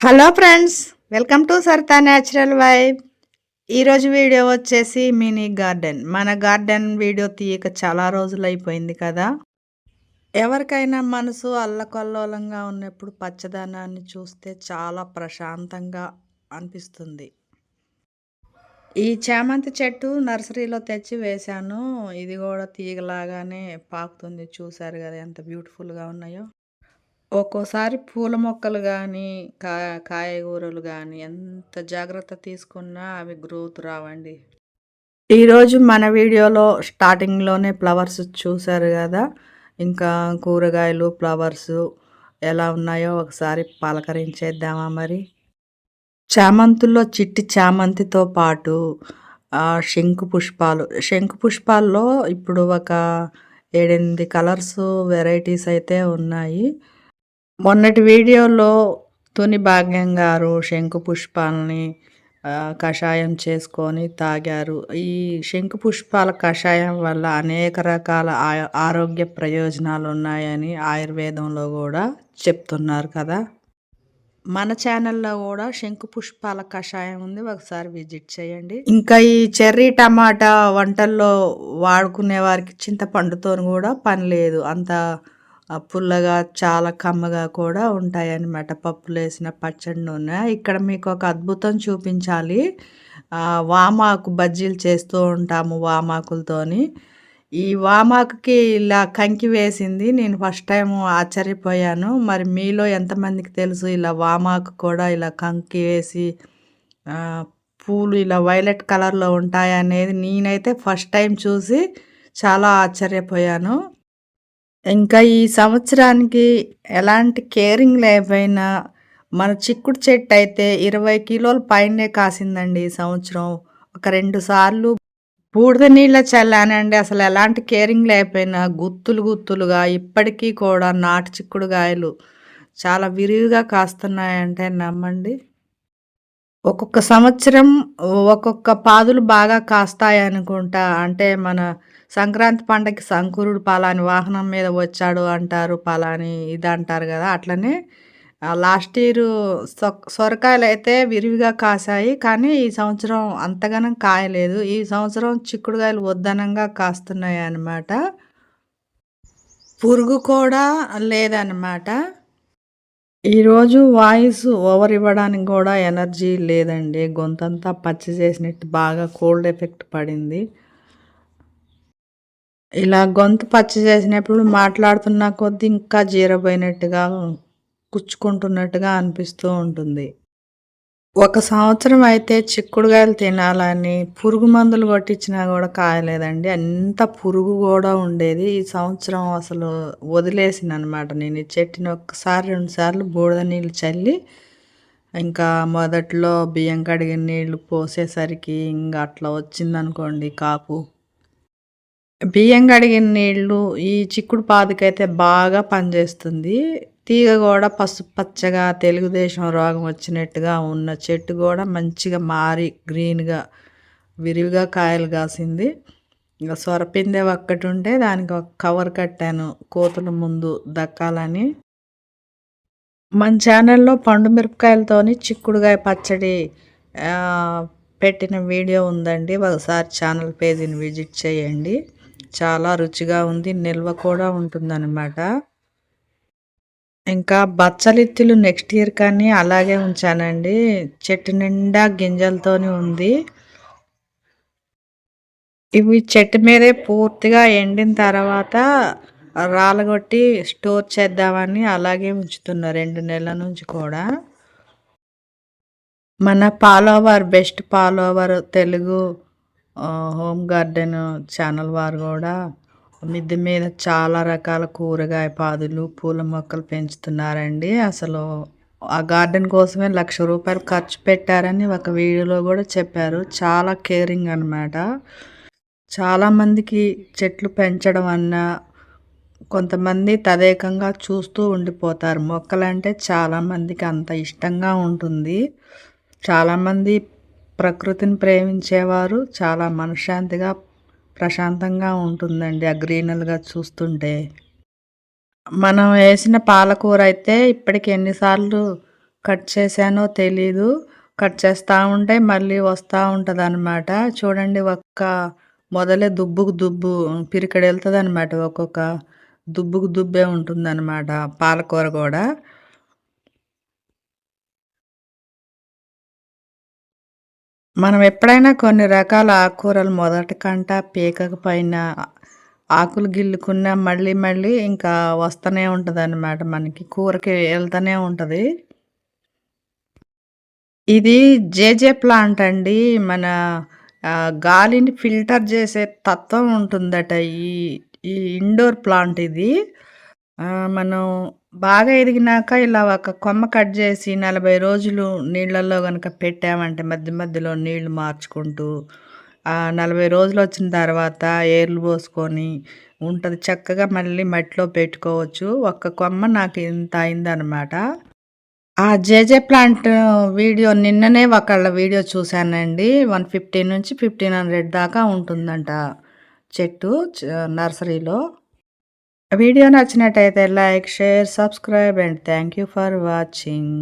Hello friends welcome to Saritha natural vibe. ఈరోజు video వచ్చేసి mini garden. మన garden video తీయక చాలా రోజులు అయిపోయింది కదా. ఎవరికైనా మనసు అల్లకల్లోలంగా ఉన్నప్పుడు పచ్చదనాన్ని చూస్తే చాలా ప్రశాంతంగా అనిపిస్తుంది. ఈ చామంతి చెట్టు నర్సరీలో తెచ్చి వేశాను. ఇది కూడా తీగలాగానే పాకుతుంది. చూశారు కదా ఎంత బ్యూటిఫుల్గా ఉన్నాయో. ఒక్కోసారి పూల మొక్కలు కానీ కా కాయగూరలు కానీ ఎంత జాగ్రత్త తీసుకున్నా అవి గ్రోత్ రావండి. ఈరోజు మన వీడియోలో స్టార్టింగ్లోనే ఫ్లవర్స్ చూసారు కదా? ఇంకా కూరగాయలు ఫ్లవర్స్ ఎలా ఉన్నాయో ఒకసారి పలకరించేద్దామా మరి? చామంతుల్లో చిట్టి చామంతితో పాటు శంకు పుష్పాలు. శంకు పుష్పాల్లో ఇప్పుడు ఒక ఏడెనిమిది కలర్స్ వెరైటీస్ అయితే ఉన్నాయి. మొన్నటి వీడియోలో తుని భాగ్యం గారు శంకు పుష్పాలని కషాయం చేసుకొని తాగారు. ఈ శంకు పుష్పాల కషాయం వల్ల అనేక రకాల ఆరోగ్య ప్రయోజనాలు ఉన్నాయని ఆయుర్వేదంలో కూడా చెప్తున్నారు కదా. మన ఛానల్లో కూడా శంకు పుష్పాల కషాయం ఉంది. ఒకసారి విజిట్ చేయండి. ఇంకా ఈ చెర్రీ టమాటా వంటల్లో వాడుకునే వారికి చింతపండుతో కూడా పని లేదు. అంత పుల్లగా చాలా కమ్మగా కూడా ఉంటాయన్నమాట. పప్పులు వేసిన పచ్చడి నూనె. ఇక్కడ మీకు ఒక అద్భుతం చూపించాలి. వామాకు బజ్జీలు చేస్తూ ఉంటాము వామాకులతోని. ఈ వామాకుకి ఇలా కంకి వేసింది. నేను ఫస్ట్ టైం ఆశ్చర్యపోయాను. మరి మీలో ఎంతమందికి తెలుసు ఇలా వామాకు కూడా ఇలా కంకి వేసి పూలు ఇలా వైలెట్ కలర్లో ఉంటాయనేది నేనైతే ఫస్ట్ టైం చూసి చాలా ఆశ్చర్యపోయాను. ఇంకా ఈ సంవత్సరానికి ఎలాంటి కేరింగ్ లేకపోయినా మన చిక్కుడు చెట్టు అయితే ఇరవై కిలోల పైనే కాసిందండి ఈ సంవత్సరం. ఒక రెండు సార్లు బూడిద నీళ్ళ చల్లానండి. అసలు ఎలాంటి కేరింగ్ లేకపోయినా గుత్తులు గుత్తులుగా ఇప్పటికీ కూడా నాటు చిక్కుడుగాయలు చాలా విరివిగా కాస్తున్నాయంటే నమ్మండి. ఒక్కొక్క సంవత్సరం ఒక్కొక్క పాదులు బాగా కాస్తాయి అనుకుంటా. అంటే మన సంక్రాంతి పండగకి సంకురుడు పలాని వాహనం మీద వచ్చాడు అంటారు పలాని ఇది అంటారు కదా అట్లనే. లాస్ట్ ఇయర్ సొరకాయలు అయితే విరివిగా కాసాయి కానీ ఈ సంవత్సరం అంతగానం కాయలేదు. ఈ సంవత్సరం చిక్కుడుకాయలు వద్దనంగా కాస్తున్నాయి అన్నమాట పురుగు కూడా లేదన్నమాట. ఈరోజు వాయిస్ ఓవర్ ఇవ్వడానికి కూడా ఎనర్జీ లేదండి. గొంతంతా పచ్చి చేసినట్టు బాగా కోల్డ్ ఎఫెక్ట్ పడింది. ఇలా గొంతు పచ్చి చేసినప్పుడు మాట్లాడుతున్న కొద్దీ ఇంకా జీరబోయినట్టుగా కుచ్చుకుంటున్నట్టుగా అనిపిస్తూ ఉంటుంది. ఒక సంవత్సరం అయితే చిక్కుడుగాయలు తినాలని పురుగు మందులు కొట్టించినా కూడా కాయలేదండి. అంత పురుగు కూడా ఉండేది. ఈ సంవత్సరం అసలు వదిలేసింది అనమాట నేను. ఈ చెట్టుని ఒక్కసారి రెండు సార్లు బూడిద నీళ్ళు చల్లి ఇంకా మొదట్లో బియ్యం కడిగిన నీళ్ళు పోసేసరికి ఇంకా అట్లా వచ్చిందనుకోండి కాపు. బియ్యం కడిగిన నీళ్ళు ఈ చిక్కుడు పాదుకైతే బాగా పనిచేస్తుంది. తీగ కూడా పసుపు పచ్చగా తెలుగుదేశం రోగం వచ్చినట్టుగా ఉన్న చెట్టు కూడా మంచిగా మారి గ్రీన్గా విరివిగా కాయలు కాసింది. ఇంకా సొరపిందే ఒక్కటి ఉంటే దానికి ఒక కవర్ కట్టాను కోతుల ముందు దక్కాలని. మన ఛానల్లో పండు మిరపకాయలతోని చిక్కుడుగాయ పచ్చడి పెట్టిన వీడియో ఉందండి. ఒకసారి ఛానల్ పేజీని విజిట్ చేయండి. చాలా రుచిగా ఉంది నిల్వ కూడా ఉంటుందన్నమాట. ఇంకా బచ్చలిత్తులు నెక్స్ట్ ఇయర్ కానీ అలాగే ఉంచానండి. చెట్టు నిండా గింజలతోనే ఉంది. ఇవి చెట్టు మీదే పూర్తిగా ఎండిన తర్వాత రాలగొట్టి స్టోర్ చేద్దామని అలాగే ఉంచుతున్నా రెండు నెలల నుంచి కూడా. మన follower best follower Telugu home garden channel వారు కూడా మిద్దె మీద చాలా రకాల కూరగాయ పాదులు పూల మొక్కలు పెంచుతున్నారండి. అసలు ఆ గార్డెన్ కోసమే లక్ష రూపాయలు ఖర్చు పెట్టారని ఒక వీడియోలో కూడా చెప్పారు. చాలా కేరింగ్ అనమాట చాలామందికి చెట్లు పెంచడం అన్నా కొంతమంది తదేకంగా చూస్తూ ఉండిపోతారు. మొక్కలంటే చాలామందికి అంత ఇష్టంగా ఉంటుంది. చాలామంది ప్రకృతిని ప్రేమించేవారు చాలా మనశ్శాంతిగా ప్రశాంతంగా ఉంటుందండి ఆ గ్రీనల్గా చూస్తుంటే. మనం వేసిన పాలకూర అయితే ఇప్పటికి ఎన్నిసార్లు కట్ చేశానో తెలీదు. కట్ చేస్తూ ఉంటే మళ్ళీ వస్తూ ఉంటుంది అనమాట చూడండి ఒక్క మొదలే దుబ్బుకు దుబ్బు పిరికడెళ్తుంది అనమాట ఒక్కొక్క దుబ్బుకు దుబ్బే ఉంటుందన్నమాట పాలకూర కూడా. మనం ఎప్పుడైనా కొన్ని రకాల ఆకుకూరలు మొదటి కంట పీకక పైన ఆకులు గిల్లుకున్నా మళ్ళీ మళ్ళీ ఇంకా వస్తూనే ఉంటుంది అన్నమాట మనకి. కూరకి వెళ్తూనే ఉంటుంది. ఇది జేజే ప్లాంట్ అండి. మన గాలిని ఫిల్టర్ చేసే తత్వం ఉంటుందట ఈ ఈ ఇండోర్ ప్లాంట్ ఇది. మనం బాగా ఎదిగినాక ఇలా ఒక కొమ్మ కట్ చేసి నలభై రోజులు నీళ్ళల్లో కనుక పెట్టామంటే మధ్య మధ్యలో నీళ్ళు మార్చుకుంటూ నలభై రోజులు వచ్చిన తర్వాత ఏర్లు పోసుకొని ఉంటుంది. చక్కగా మళ్ళీ మట్టిలో పెట్టుకోవచ్చు. ఒక్క కొమ్మ నాకు ఇంత అయిందనమాట ఆ జేజే ప్లాంట్ వీడియో నిన్ననే ఒకళ్ళ వీడియో చూశానండి. వన్ ఫిఫ్టీ నుంచి ఫిఫ్టీన్ హండ్రెడ్ దాకా ఉంటుందంట చెట్టు నర్సరీలో. వీడియో నచ్చినట్టయితే like share subscribe and thank you for watching